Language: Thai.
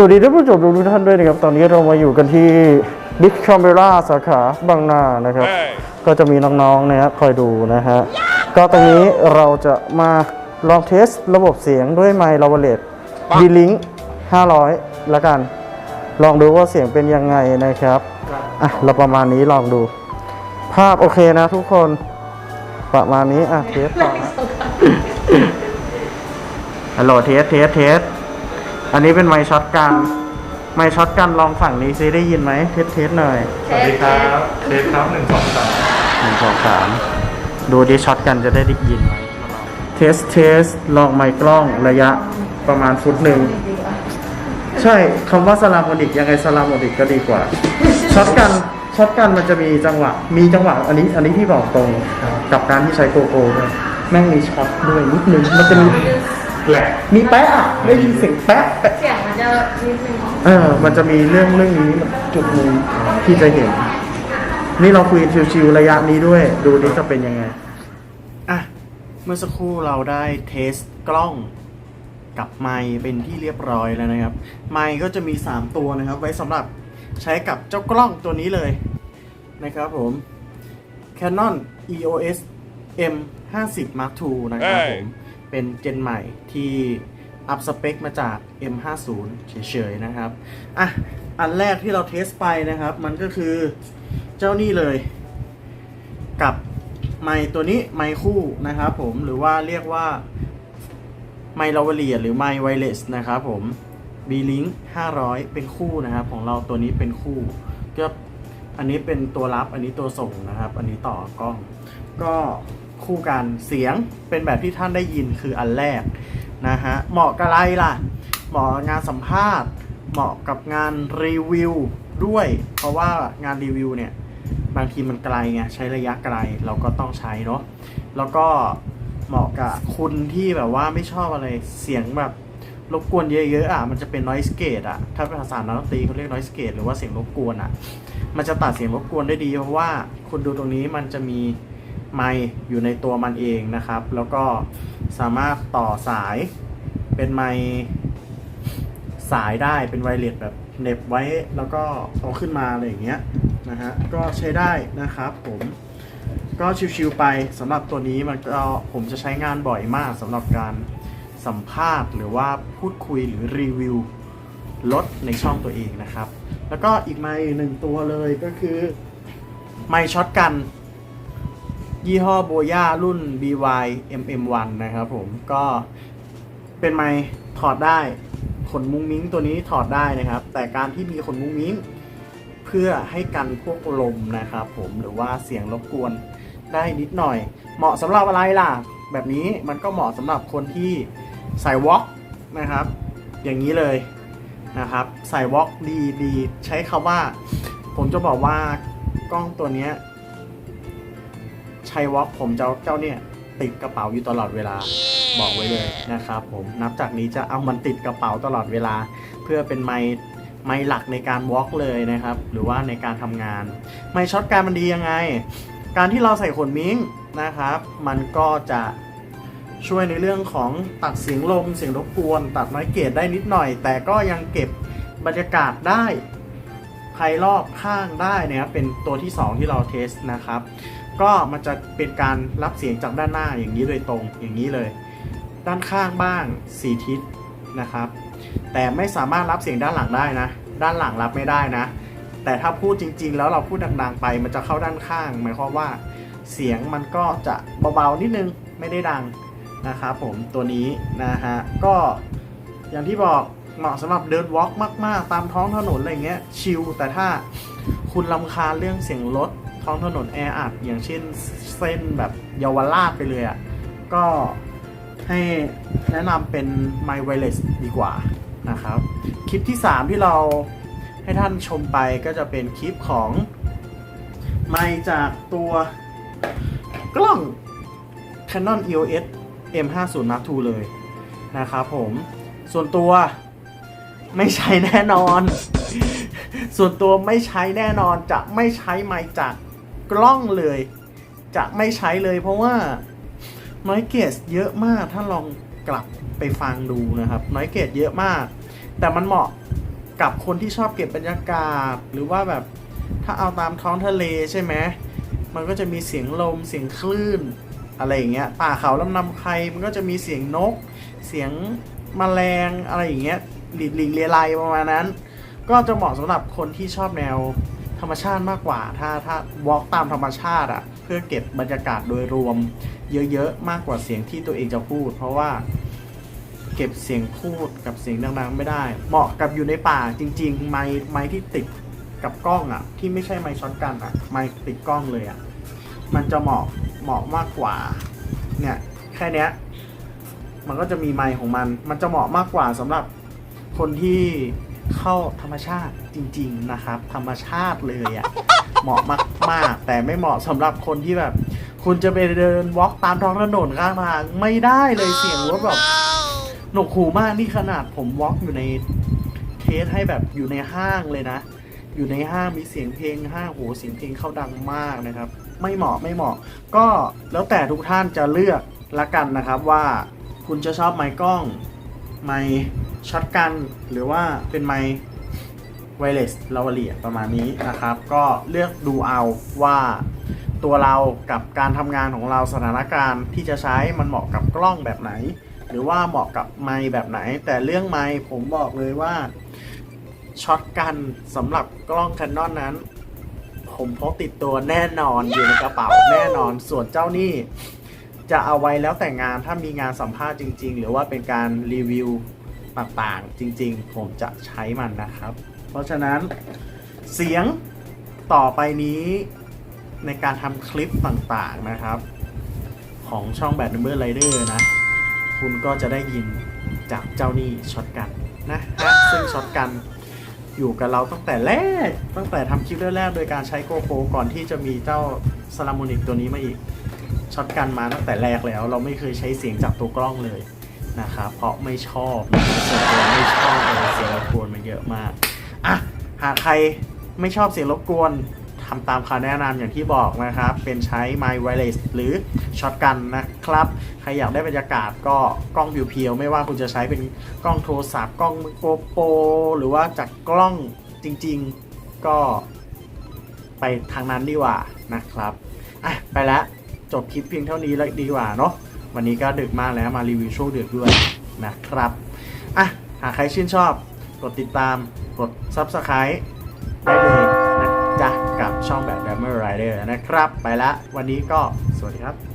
สวัสดีท่านผู้ชมทุกท่านด้วยนะครับ ตอนนี้เรามาอยู่กันที่บิ๊กค a มเบราสาขาบางนานะครับ ก็จะมีน้องๆนะครับคอยดูนะฮะ ก็ตรงนี้เราจะมาลองเทสระบบเสียงด้วยไมค์ลาวเลตดีลิง500ละกัน ลองดูว่าเสียงเป็นยังไงนะครับ อะ เราประมาณนี้ลองดู ภาพโอเคนะทุกคน ประมาณนี้ อะ เทสต่อนะฮัลโหลเทสเทสเทส อันนี้เป็นไมค์ช็อตกัน ไมค์ช็อตกันลองฝั่งนี้ซิได้ยินไหมเทสเทสหน่อยสวัสดีครับเทสครับหนึ่งสองสามหนึ่งสองสามดูดิช็อตกันจะได้ได้ยินไหมเทสเทสลองไมค์กล้องระยะประมาณฟุตหนึ่งใช่คำว่าสลามโมนิกยังไงสลามโมนิกก็ดีกว่าช็อตกันช็อตกันมันจะมีจังหวะ มีจังหวะ อันนี้ อันนี้ที่บอกตรงกับการที่ใช้โกโก้ด้วยแม่งมีช็อตด้วยนิดนึงมันจะมีแหลกมีแป๊ะอะ ได้ยินเสียงแป๊ะแป๊ะเสียงมันจะนิดนึงเออมันจะมีเรื่องเรื่องนี้จุดหนึ่งที่จะเห็น นี่เราคุยชิวๆระยะนี้ด้วย ดูนี่จะเป็นยังไง อะ เมื่อสักครู่เราได้เทสกล้องกับไมค์เป็นที่เรียบร้อยแล้วนะครับ ไมค์ก็จะมี 3 ตัวนะครับ ไว้สำหรับใช้กับเจ้ากล้องตัวนี้เลยนะครับผม Canon EOS M 50 Mark II นะครับผม เป็นเจนใหม่ที่ อัพสเปคมาจาก M50 เฉยๆนะครับ อะ อันแรกที่เราเทสไปนะครับ มันก็คือเจ้านี่เลย กับไมค์ตัวนี้ไมค์คู่นะครับผมหรือว่าเรียกว่าไมค์ลาวเลียหรือไมค์ไวเลสนะครับผม B-Link 500 เป็นคู่นะครับ ของเราตัวนี้เป็นคู่ก็อันนี้เป็นตัวรับอันนี้ตัวส่งนะครับ อันนี้ต่อกล้อง ก็คู่กันเสียงเป็นแบบที่ท่านได้ยินคืออันแรก นะฮะเหมาะกับอะไรล่ะ เหมาะงานสัมภาษณ์ เหมาะกับงานรีวิวด้วย เพราะว่างานรีวิวเนี่ยบางทีมันไกลไงใช้ระยะไกลเราก็ต้องใช้เนาะแล้วก็เหมาะกับคุณที่แบบว่าไม่ชอบอะไรเสียงแบบรบกวนเยอะๆอะ มันจะเป็น noise gate อะ ถ้าภาษานักดนตรีเขาเรียก noise gate หรือว่าเสียงรบกวนอะ มันจะตัดเสียงรบกวนได้ดีเพราะว่าคุณดูตรงนี้มันจะมีไมค์อยู่ในตัวมันเองนะครับ แล้วก็ สามารถต่อสายเป็นไมค์สายได้เป็นไวเลสแบบเน็บไว้แล้วก็เอาขึ้นมาอะไรอย่างเงี้ยนะฮะก็ใช้ได้นะครับผมก็ชิวๆไปสำหรับตัวนี้มันก็ผมจะใช้งานบ่อยมากสำหรับการสัมภาษณ์ หรือว่าพูดคุยหรือรีวิวรถในช่องตัวเองนะครับ แล้วก็อีกไมค์หนึ่งตัวเลยก็คือไมค์ช็อตกัน ยี่ห้อโบย่ารุ่น BY MM1 นะครับผมก็เป็นไมค์ถอดได้ ขนมุ้งมิ้งตัวนี้ถอดได้นะครับ แต่การที่มีขนมุ้งมิ้ง เพื่อให้กันพวกลมนะครับผมหรือว่าเสียงรบกวนได้นิดหน่อย เหมาะสำหรับอะไรล่ะ แบบนี้มันก็เหมาะสำหรับคนที่ใส่วอล์กนะครับ อย่างนี้เลยนะครับ ใส่วอล์กดีดีใช้คำว่า ผมจะบอกว่ากล้องตัวเนี้ยใช้วอล์กผมจะเอาเจ้าเนี่ยติดกระเป๋าอยู่ตลอดเวลาบอกไว้เลยนะครับผมนับจากนี้จะเอามันติดกระเป๋าตลอดเวลา เพื่อเป็นไมค์ไมค์หลักในการวอล์กเลยนะครับ หรือว่าในการทำงาน ไมค์ช็อตการมันดียังไง การที่เราใส่ขนมิ้งนะครับ มันก็จะช่วยในเรื่องของตัดเสียงลมเสียงรบกวน ตัดไม้เกตได้นิดหน่อย แต่ก็ยังเก็บบรรยากาศได้ภายรอบข้างได้นะครับเป็นตัวที่ 2 ที่เราเทสนะครับ ก็มันจะเป็นการรับเสียงจากด้านหน้าอย่างนี้โดยตรงอย่างนี้เลย ด้านข้างบ้าง 4 ทิศนะครับ แต่ไม่สามารถรับเสียงด้านหลังได้นะ ด้านหลังรับไม่ได้นะ แต่ถ้าพูดจริง ๆ แล้วเราพูดดังๆไปมันจะเข้าด้านข้าง หมายความว่าเสียงมันก็จะเบาๆนิดนึงไม่ได้ดังนะครับผมตัวนี้นะฮะก็อย่างที่บอกเหมาะสำหรับเดินวอล์กมาก ๆ ตามท้องถนนอะไรเงี้ยชิลแต่ถ้าคุณลำคาญเรื่องเสียงรถ ท้องถนนแออัดอย่างเช่นเส้นแบบเยาวราชไปเลยอะ่ะ ก็ให้แนะนำเป็น My Wireless ดีกว่านะครับ คลิปที่ 3 ที่เราให้ท่านชมไปก็จะเป็นคลิปของไมค์จากตัวกล้อง Canon EOS M50 Mark II เลยนะครับผม ส่วนตัวไม่ใช้แน่นอน ส่วนตัวไม่ใช้แน่นอนจะไม่ใช้ไมค์จาก กล้องเลย จะไม่ใช้เลย เพราะว่าน้อยเกสเยอะมากถ้าลองกลับไปฟังดูนะครับ น้อยเกสเยอะมาก แต่มันเหมาะกับคนที่ชอบเก็บบรรยากาศ หรือว่าแบบถ้าเอาตามท้องทะเลใช่ไหมมันก็จะมีเสียงลมเสียงคลื่น อะไรอย่างเงี้ยป่าเขาลำนำไครมันก็จะมีเสียงนก เสียงแมลงอะไรอย่างเงี้ยหลีดหลีเลียไลประมาณนั้น ก็จะเหมาะสำหรับคนที่ชอบแนว ธรรมชาติมากกว่า ถ้าถ้าวอล์กตามธรรมชาติอะเพื่อเก็บบรรยากาศโดยรวม เยอะๆมากกว่าเสียงที่ตัวเองจะพูด เพราะว่า เก็บเสียงพูดกับเสียงดังๆ ไม่ได้ เหมาะกับอยู่ในป่าจริง ๆ ไม้ไม้ที่ติดกับกล้องอะที่ไม่ใช่ไม้ช็อตกันอะไม้ติดกล้องเลยอะมันจะเหมาะเหมาะมากกว่า เนี่ยแค่เนี้ยมันก็จะมีไมค์ของมัน มันจะเหมาะมากกว่าสำหรับคนที่ เข้าธรรมชาติจริง ๆนะครับ ธรรมชาติเลยอะ่ะเหมาะมากๆ แต่ไม่เหมาะสำหรับคนที่แบบ คุณจะไปเดินวอล์กตามท้องถนนข้างทางไม่ได้เลยเสียงรถแบบหนวกหูมากนี่ขนาดผมวอล์กอยู่ในเทสให้แบบอยู่ในห้างเลยนะ อยู่ในห้างมีเสียงเพลงห้างโหเสียงเพลงเข้าดังมากนะครับ ไม่เหมาะไม่เหมาะ ก็แล้วแต่ทุกท่านจะเลือกละกันนะครับว่าคุณจะชอบไมค์กล้อง ไมค์ช็อตกัน หรือว่าเป็นไมค์ไวเลสลาวเลียประมาณนี้นะครับ ก็เลือกดูเอาว่าตัวเรากับการทำงานของเราสถานการณ์ที่จะใช้มันเหมาะกับกล้องแบบไหน หรือว่าเหมาะกับไมค์แบบไหน แต่เรื่องไมค์ผมบอกเลยว่าช็อตกันสำหรับกล้อง Canon นั้น ผมพกติดตัวแน่นอนอยู่ในกระเป๋าแน่นอนส่วนเจ้านี่ จะเอาไว้แล้วแต่งานถ้ามีงานสัมภาษณ์จริง ๆ หรือว่าเป็นการรีวิวต่างๆ จริง ๆ ผมจะใช้มันนะครับ เพราะฉะนั้นเสียงต่อไปนี้ในการทำคลิปต่างๆนะครับ ของช่องแบดนัมเบอร์ไรเดอร์นะ คุณก็จะได้ยินจากเจ้านี่ช็อตกันนะฮะซึ่งช็อตกันอยู่กับเราตั้งแต่แรก ตั้งแต่ทำคลิปแรกๆโดยการใช้โกโปรก่อนที่จะมีเจ้าสลามูนิกตัวนี้มาอีก ช็อตกันมาตั้งแต่แรกแล้ว เราไม่เคยใช้เสียงจากตัวกล้องเลยนะครับเพราะไม่ชอบส่วนตัวไม่ชอบเลยเสียงรบกวนมันเยอะมากอะหากใครไม่ชอบเสียงรบกวนทำตามคำแนะนำอย่างที่บอกนะครับ เป็นใช้ My Wireless หรือช็อตกันนะครับ ใครอยากได้บรรยากาศก็กล้องเพียวๆไม่ว่าคุณจะใช้เป็นกล้องโทรศัพท์กล้องโกโปรหรือว่าจากกล้องจริงๆก็ไปทางนั้นดีกว่านะครับ อะ ไปแล้ว จบคลิปเพียงเท่านี้แล้วดีกว่าเนาะวันนี้ก็ดึกมากแล้วมารีวิวช่วงดึกด้วยนะครับอะหากใครชื่นชอบ กดติดตามกด Subscribe ได้เลยนะจ๊ะกับช่องแบบ d a m m e r Rider นะครับ ไปละวันนี้ก็สวัสดีครับ